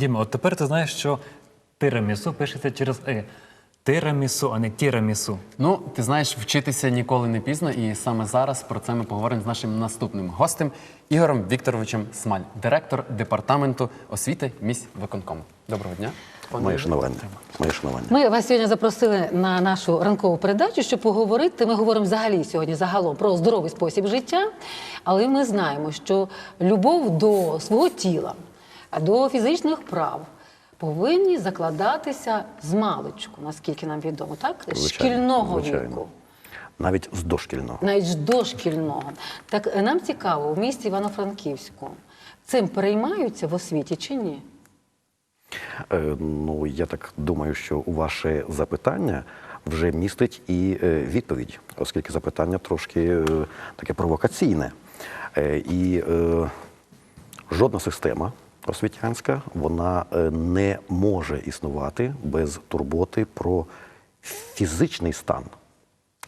Діма, от тепер ти знаєш, що тирамісу пишеться через е. Тирамісу, а не тірамісу. Ну, ти знаєш, вчитися ніколи не пізно, і саме зараз про це ми поговоримо з нашим наступним гостем Ігорем Вікторовичем Смаль, директор департаменту освіти міськ виконкому. Доброго дня. Моє шанування. Моє шанування. Ми вас сьогодні запросили на нашу ранкову передачу, щоб поговорити. Ми говоримо взагалі сьогодні загалом про здоровий спосіб життя, але ми знаємо, що любов до свого тіла, до фізичних прав повинні закладатися з маличку, наскільки нам відомо, так? З Звичайно, шкільного звичайно. віку. Навіть з дошкільного. Навіть ж дошкільного. Так е, нам цікаво, в місті Івано-Франківську цим переймаються в освіті чи ні? Е, Ну, я так думаю, що у ваше запитання вже містить і е, відповідь, оскільки запитання трошки е, таке провокаційне. Е, І е, жодна система освітянська вона е, не може існувати без турботи про фізичний стан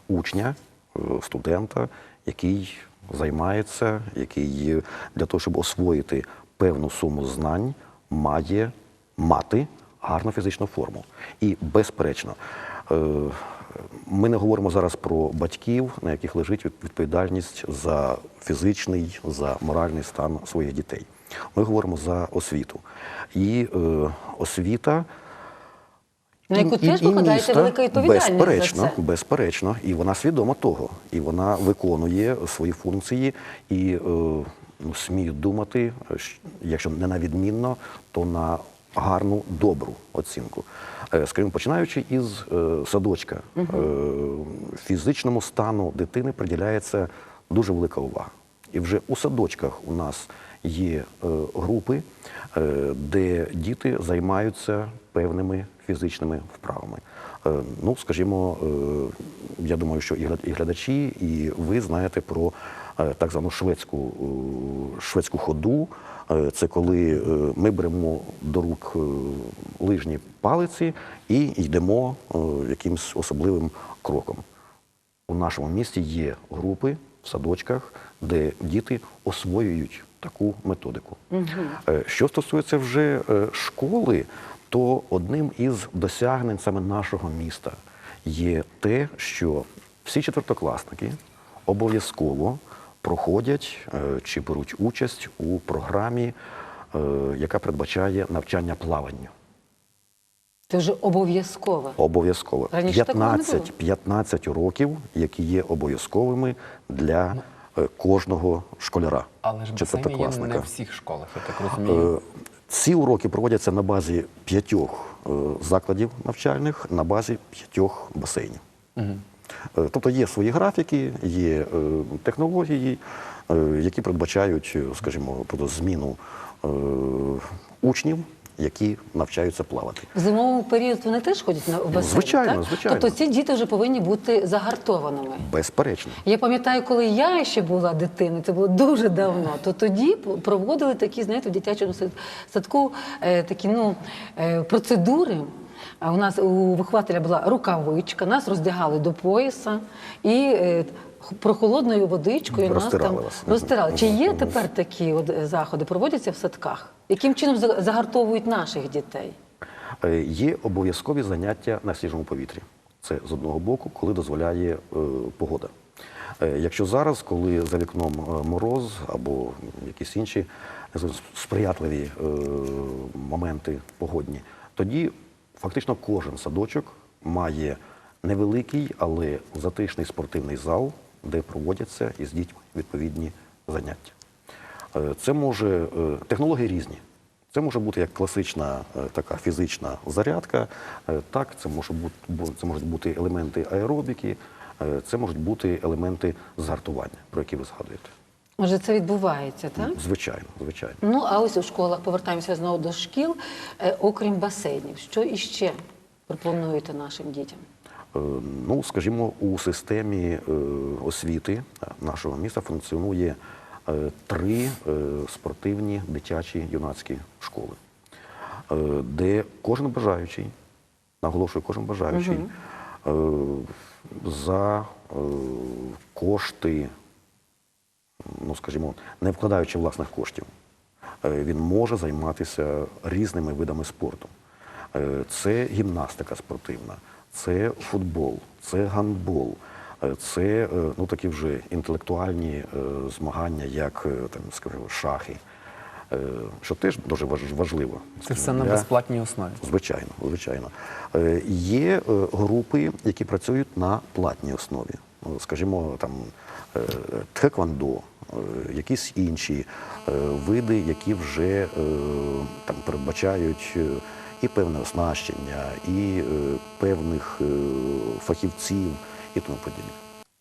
учня, е, студента, який займається, який е, для того, щоб освоїти певну суму знань, має мати гарну фізичну форму. І безперечно, ми не говоримо зараз про батьків, на яких лежить відповідальність за фізичний, за моральний стан своїх дітей. Ми говоримо за освіту. І е, освіта На яку теж покладається велика відповідальність за безперечно, це. безперечно, і вона свідома того, і вона виконує свої функції і е, ну, смію думати, якщо не на відмінно, то на гарну добру оцінку. Е, Скажімо, починаючи із е, садочка, е, фізичному стану дитини приділяється дуже велика увага. І вже у садочках у нас є е, групи, е, де діти займаються певними фізичними вправами. Е, ну, скажімо, я думаю, що і глядачі, і ви знаєте про так звану шведську, шведську ходу. Це коли ми беремо до рук лижні палиці і йдемо якимсь особливим кроком. У нашому місті є групи в садочках, де діти освоюють таку методику. Е, Що стосується вже е, школи, то одним із досягнень саме нашого міста є те, що всі четвертокласники обов'язково проходять е, чи беруть участь у програмі, яка передбачає навчання плаванню. Це вже обов'язково. Обов'язково. Раніше такого не було. 15, 15 років, які є обов'язковими для е, кожного школяра, Але ж басейни є не в всіх школах, я так розумію. Е, Ці уроки проводяться на базі п'ятьох е, закладів навчальних, на базі п'ятьох басейнів. Е, Тобто є свої графіки, є е, технології, е, які передбачають, е, скажімо, тобто зміну е, учнів, які навчаються плавати. В зимовий період вони теж ходять на басейн, Звичайно, так? звичайно. Тобто ці діти вже повинні бути загартованими. Безперечно. Я пам'ятаю, коли я ще була дитиною, це було дуже давно, то тоді проводили такі, знаєте, в дитячому сад- садку е, такі ну, е, процедури. А у нас у вихователя була рукавичка, нас роздягали до пояса і е, прохолодною водичкою нас там вас. розтирали. Чи є тепер такі от е, заходи, проводяться в садках? Яким чином загартовують наших дітей? Е, Є обов'язкові заняття на свіжому повітрі. Це з одного боку, коли дозволяє е, погода. Е, Якщо зараз, коли за вікном мороз або якісь інші сприятливі е, моменти погодні, тоді фактично кожен садочок має невеликий, але затишний спортивний зал, де проводяться із дітьми відповідні заняття. Е, Це може е, технології різні. Це може бути як класична е, така фізична зарядка, так це може бути це можуть бути елементи аеробіки, це можуть бути елементи згартування, про які ви згадуєте. Може, це відбувається, так? Звичайно, звичайно. Ну, а ось у школах повертаємося знову до шкіл. Окрім басейнів, що іще пропонуєте нашим дітям? Е, Ну, скажімо, у системі е, освіти нашого міста функціонує е, три спортивні дитячі юнацькі школи, де кожен бажаючий, наголошую, кожен бажаючий, за кошти, ну скажімо, не вкладаючи власних коштів, він може займатися різними видами спорту. Це гімнастика спортивна, це футбол, це гандбол, е, це е, ну, такі вже інтелектуальні е, змагання, як там, скажімо, шахи, що теж дуже важ- важливо. Це все на безплатній основі. Звичайно, звичайно. Є групи, які працюють на платній основі. Скажімо, там тхеквондо, якісь інші види, які вже там передбачають і певне оснащення, і е, певних е, фахівців і тому подібне.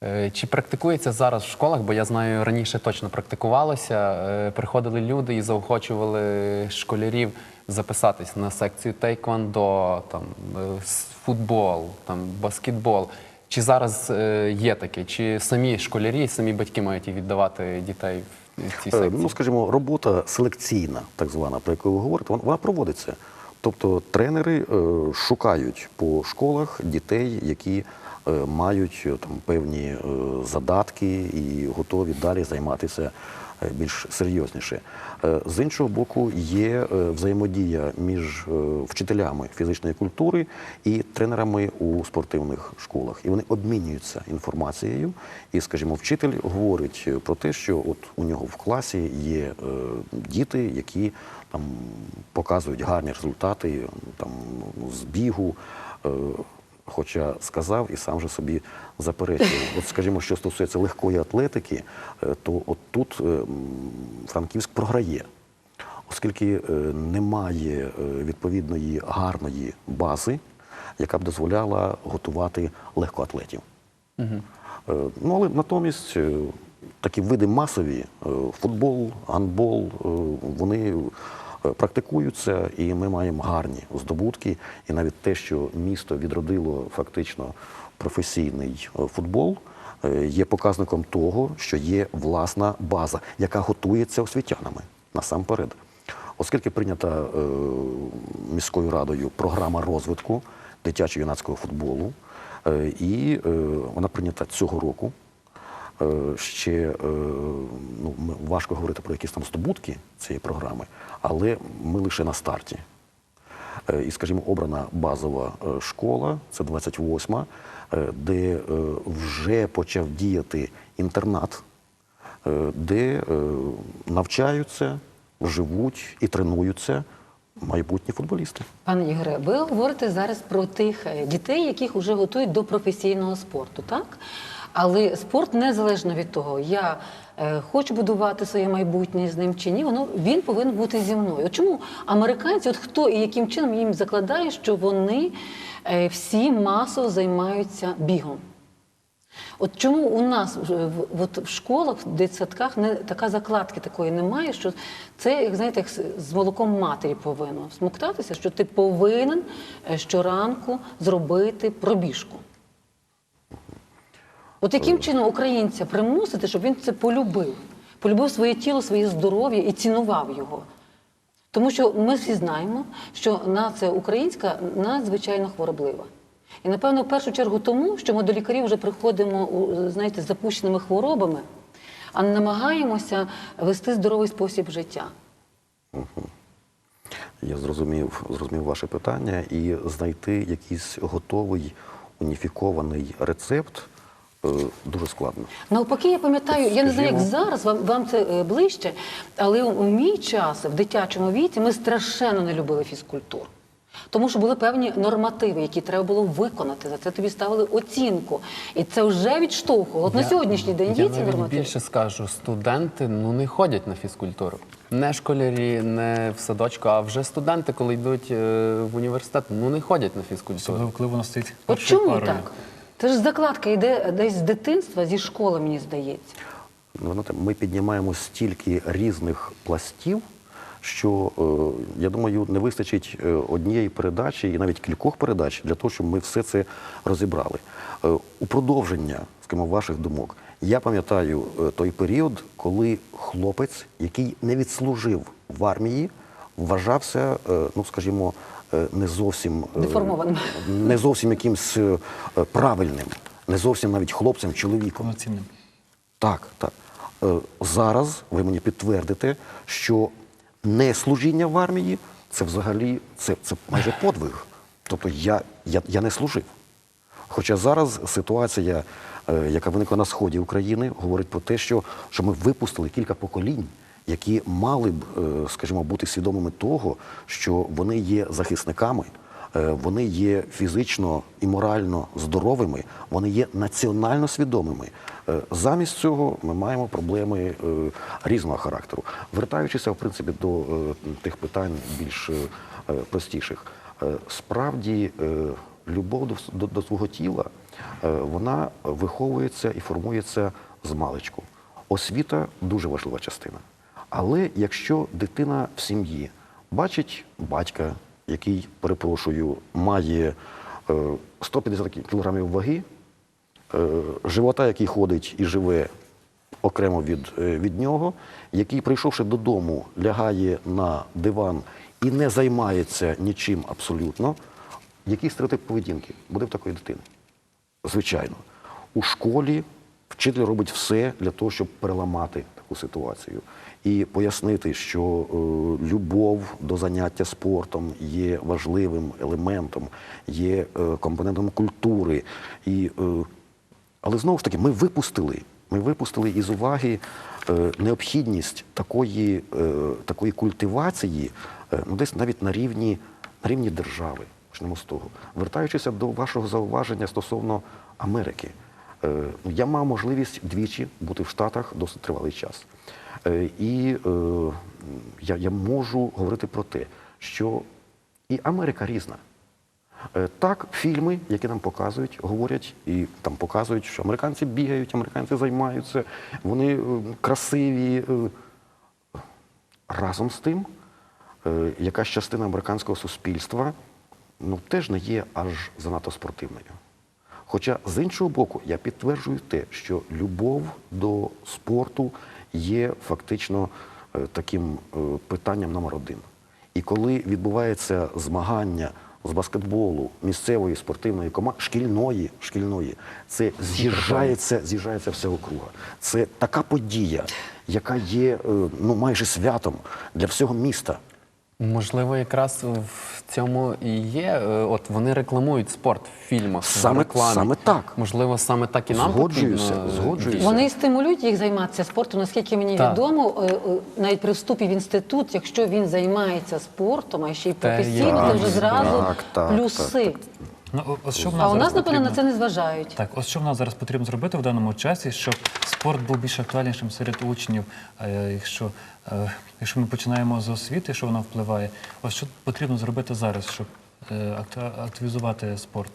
Е, Чи практикується зараз в школах? Бо я знаю, раніше точно практикувалося. Приходили люди і заохочували школярів записатись на секцію тейквондо, там футбол, там баскетбол. Чи зараз є таке? Чи самі школярі, самі батьки мають віддавати дітей в ці Е, секції? Ну, скажімо, робота селекційна, так звана, про яку ви говорите, вона проводиться. Тобто тренери е, шукають по школах дітей, які е, мають е, там певні задатки і готові далі займатися більш серйозніше. Е, З іншого боку, є е, взаємодія між е, вчителями фізичної культури і тренерами у спортивних школах. І вони обмінюються інформацією. І, скажімо, вчитель говорить е, про те, що от у нього в класі є е, діти, які там показують гарні результати там, з бігу. Хоча сказав і сам же собі заперечив. От, скажімо, що стосується легкої атлетики, е, то от тут е, Франківськ програє, оскільки е, немає відповідної гарної бази, яка б дозволяла готувати легкоатлетів. Е, Ну, але натомість такі види масові футбол, гандбол, вони е, практикуються, і ми маємо гарні здобутки. І навіть те, що місто відродило фактично професійний е, футбол, е, є показником того, що є власна база, яка готується освітянами насамперед. Оскільки прийнята міською радою програма розвитку дитячо-юнацького футболу, і вона прийнята цього року. Е, ще е, ну, важко говорити про якісь там здобутки цієї програми, але ми лише на старті. Е, І, скажімо, обрана базова школа, це 28-ма, е, де вже почав діяти інтернат, де навчаються, живуть і тренуються майбутні футболісти. Пане Ігоре, ви говорите зараз про тих дітей, яких вже готують до професійного спорту, так? Але спорт незалежно від того, я е, хочу будувати своє майбутнє з ним чи ні, воно він повинен бути зі мною. Чому американці, от хто і яким чином їм закладає, що вони е, всі масово займаються бігом? От чому у нас в, от в школах, в дитсадках не така закладки такої немає, що це, як знаєте, як з- молоком матері повинно смоктатися, що ти повинен е, щоранку зробити пробіжку. От яким чином українця примусити, щоб він це полюбив, полюбив своє тіло, своє здоров'я і цінував його. Тому що ми всі знаємо, що нація українська надзвичайно хвороблива. І напевно, в першу чергу тому, що ми до лікарів вже приходимо знаєте, з запущеними хворобами, а не намагаємося вести здоровий спосіб життя. Я зрозумів, зрозумів ваше питання і знайти якийсь готовий уніфікований рецепт е, дуже складно. Навпаки, я пам'ятаю, я не знаю, як зараз вам, вам це е, ближче, але у, у мій час, в дитячому віці, ми страшенно не любили фізкультуру. Тому що були певні нормативи, які треба було виконати. За це тобі ставили оцінку. І це вже відштовхувало. От на сьогоднішній день є ці нормативи. більше скажу, студенти ну не ходять на фізкультуру. Не школярі, не в садочку, а вже студенти, коли йдуть е, в університет, ну не ходять на фізкультуру. Особливо, коли воно стоїть От чому парою. так? Це ж закладка йде десь з дитинства, зі школи, мені здається. Ну, знаєте, ми піднімаємо стільки різних пластів, що е, я думаю, не вистачить е, однієї передачі і навіть кількох передач для того, щоб ми все це розібрали. Е, у продовження, скажімо, ваших думок, я пам'ятаю той період, коли хлопець, який не відслужив в армії, вважався, ну скажімо, не зовсім е, Деформованим. не зовсім якимсь е, правильним, не зовсім навіть хлопцем, чоловіком. Повноцінним. Так, так. Е, Зараз ви мені підтвердите, що не служіння в армії це взагалі це, це майже подвиг. Тобто я, я, я не служив. Хоча зараз ситуація, е, яка виникла на сході України, говорить про те, що, що ми випустили кілька поколінь, які мали б, е, скажімо, бути свідомими того, що вони є захисниками, е, вони є фізично і морально здоровими, вони є національно свідомими. Е, Замість цього ми маємо проблеми різного характеру. Вертаючися, в принципі, до тих питань більш простіших, справді любов до, до, свого тіла вона виховується і формується з маличку. Освіта дуже важлива частина. Але якщо дитина в сім'ї бачить батька, який, перепрошую, має е, 150 кілограмів ваги, е, живота, який ходить і живе окремо від, е, від нього, який, прийшовши додому, лягає на диван і не займається нічим абсолютно, який стереотип поведінки буде в такої дитини? Звичайно. У школі вчитель робить все для того, щоб переламати таку ситуацію і пояснити, що е, любов до заняття спортом є важливим елементом, є е, компонентом культури. І, е, але знову ж таки, ми випустили, ми випустили із уваги необхідність такої, такої культивації, ну десь навіть на рівні, на рівні держави. Почнемо з того. Вертаючися до вашого зауваження стосовно Америки, я мав можливість двічі бути в Штатах досить тривалий час. Е, І е, я, я можу говорити про те, що і Америка різна. Е, Так, фільми, які нам показують, говорять і там показують, що американці бігають, американці займаються, вони е, красиві. е. Разом з тим, е, якась частина американського суспільства ну, теж не є аж занадто спортивною. Хоча, з іншого боку, я підтверджую те, що любов до спорту є фактично е, таким е, питанням номер один. І коли відбувається змагання з баскетболу місцевої спортивної команди, шкільної, шкільної, це з'їжджається, з'їжджається вся округа. Це така подія, яка є е, ну, майже святом для всього міста. Можливо, якраз в цьому і є. е, От вони рекламують спорт в фільмах, Саме- в рекламі. саме так. Можливо, саме так і нам Згоджуюся, потрібно. е, згоджуюся. Вони стимулюють їх займатися спортом. Наскільки мені Так. відомо, е, е, навіть при вступі в інститут, якщо він займається спортом, а ще й Та професійно, то вже Так, зразу так, так, плюси. Ну, ось що в нас А у зараз нас, напевно, на потрібно- це не зважають. Так, ось що в нас зараз потрібно зробити в даному часі, щоб спорт був більш актуальнішим серед учнів. Е, Якщо, е, якщо ми починаємо з освіти, що вона впливає, ось що потрібно зробити зараз, щоб е, активізувати спорт?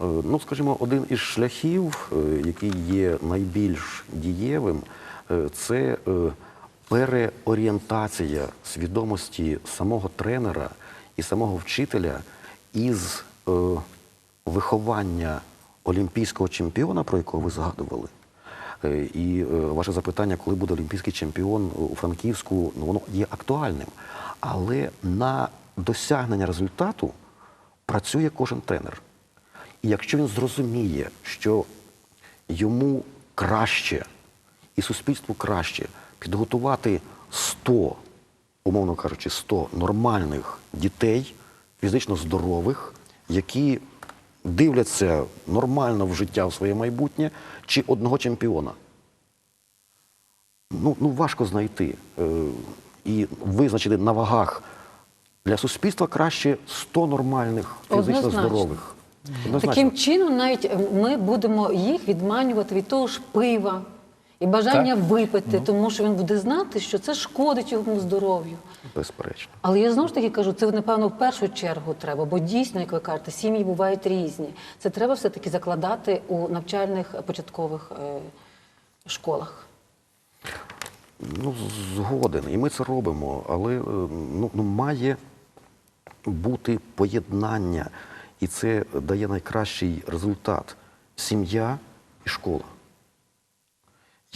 Е, Ну, скажімо, один із шляхів, е, який є найбільш дієвим, е, це е, переорієнтація свідомості самого тренера і самого вчителя із виховання олімпійського чемпіона, про якого ви згадували. Е, І е, ваше запитання, коли буде олімпійський чемпіон у Франківську, ну воно є актуальним. Але на досягнення результату працює кожен тренер. І якщо він зрозуміє, що йому краще і суспільству краще підготувати 100, умовно кажучи, 100 нормальних дітей, фізично здорових, які дивляться нормально в життя в своє майбутнє, чи одного чемпіона. Ну, ну важко знайти е, і визначити на вагах для суспільства краще 100 нормальних фізично Однозначно. здорових. Однозначно. Таким чином, навіть ми будемо їх відманювати від того ж пива і бажання випити, тому що він буде знати, що це шкодить його здоров'ю. Безперечно. Але я знову ж таки кажу, це напевно в першу чергу треба, бо дійсно, як ви кажете, сім'ї бувають різні. Це треба все-таки закладати у навчальних початкових е, школах. Ну, згоден, і ми це робимо, але е, ну, ну, має бути поєднання, і це дає найкращий результат сім'я і школа.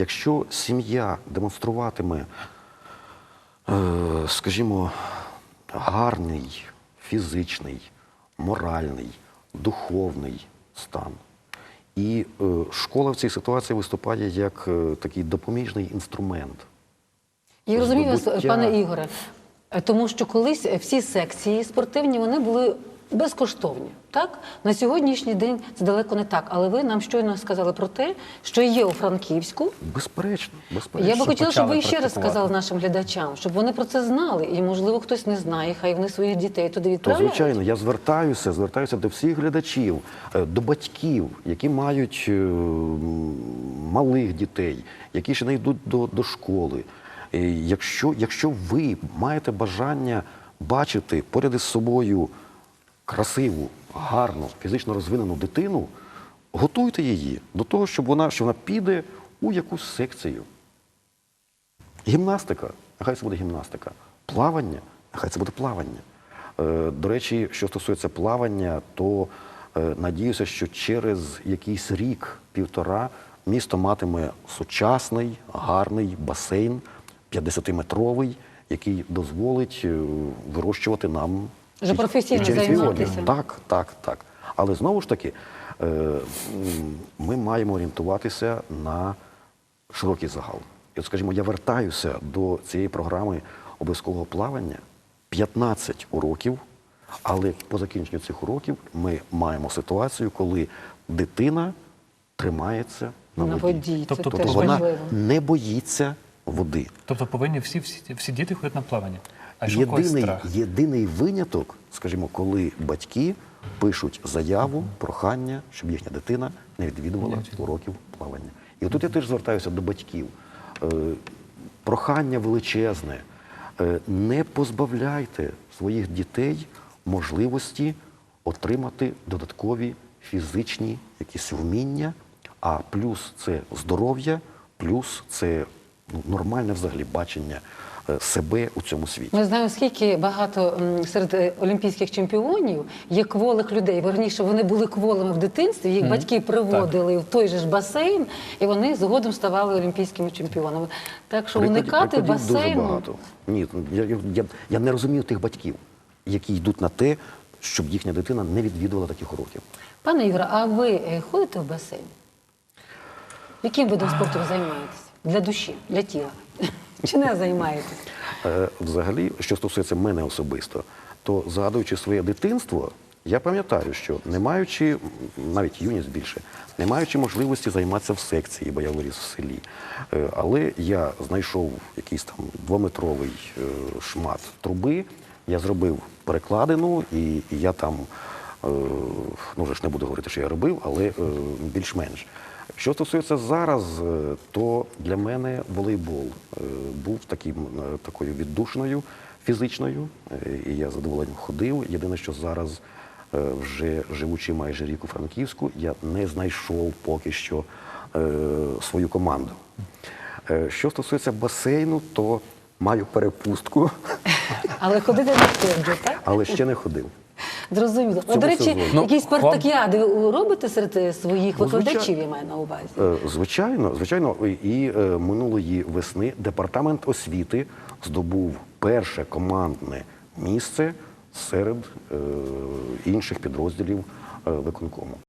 Якщо сім'я демонструватиме, е, скажімо, гарний фізичний, моральний, духовний стан, і е, школа в цій ситуації виступає як е, такий допоміжний інструмент. Я розумію вас, пане Ігоре, тому що колись всі секції спортивні вони були безкоштовні. Так на сьогоднішній день це далеко не так. Але ви нам щойно сказали про те, що є у Франківську. Безперечно, безперечно. Я би хотіла, щоб ви ще раз сказали нашим глядачам, щоб вони про це знали. І можливо хтось не знає, хай вони своїх дітей туди То, звичайно, я звертаюся, звертаюся до всіх глядачів, е, до батьків, які мають е, малих дітей, які ще не йдуть до, до школи. Якщо, якщо ви маєте бажання бачити поряд із собою красиву, гарну, фізично розвинену дитину, готуйте її до того, щоб вона, що вона піде у якусь секцію. Гімнастика, нехай це буде гімнастика. Плавання, нехай це буде плавання. Е, До речі, що стосується плавання, то е, надіюся, що через якийсь рік, півтора, місто матиме сучасний, гарний басейн, 50-метровий, який дозволить е, вирощувати нам Вже професійно займатися. Так, так, так. Але знову ж таки, е, ми маємо орієнтуватися на широкий загал. І от, скажімо, я вертаюся до цієї програми обов'язкового плавання 15 уроків, але по закінченню цих уроків ми маємо ситуацію, коли дитина тримається на, На воді. воді, це Тобто теж вона важливо. не боїться води. Тобто повинні всі, всі, всі діти ходити на плавання. А когось Єдиний, страх? єдиний виняток, скажімо, коли батьки пишуть заяву, прохання, щоб їхня дитина не відвідувала уроків плавання. І отут я теж звертаюся до батьків. Е, прохання величезне. Е, не позбавляйте своїх дітей можливості отримати додаткові фізичні якісь вміння, а плюс це здоров'я, плюс це ну, нормальне взагалі бачення себе у цьому світі. Ми знаємо, скільки багато серед е, олімпійських чемпіонів є кволих людей. Верніше, вони були кволими в дитинстві, їх батьки приводили в той же ж басейн, і вони згодом ставали олімпійськими чемпіонами. Так що Прикладів- уникати прикладів дуже багато. Ні, я, я, я не розумію тих батьків, які йдуть на те, щоб їхня дитина не відвідувала таких уроків. Пане Ігоре, а ви е, ходите в басейн? Яким видом спорту ви займаєтесь? Для душі, для тіла? Чи не займаєтесь? Е, Взагалі, що стосується мене особисто, то згадуючи своє дитинство, я пам'ятаю, що не маючи, навіть юність більше, не маючи можливості займатися в секції, бо я виріс в селі, е, але я знайшов якийсь там двометровий е, шмат труби, я зробив перекладину, і, я там, ну вже ж не буду говорити, що я робив, але більш-менш. Що стосується зараз, е, то для мене волейбол е, був таким, е, такою віддушною фізичною, і я задоволенням ходив. Єдине, що зараз, вже живучи майже рік у Франківську, я не знайшов поки що свою команду. Що стосується басейну, то маю перепустку, Але ходити не ходите, так? але ще не ходив. Зрозуміло. цьому До речі. Ну, якісь спартакіади вам... робите серед е, своїх Ну, викладачів, я маю на увазі? Е, Звичайно, звичайно, і е, минулої весни департамент освіти здобув перше командне місце серед е, інших підрозділів е, виконкому.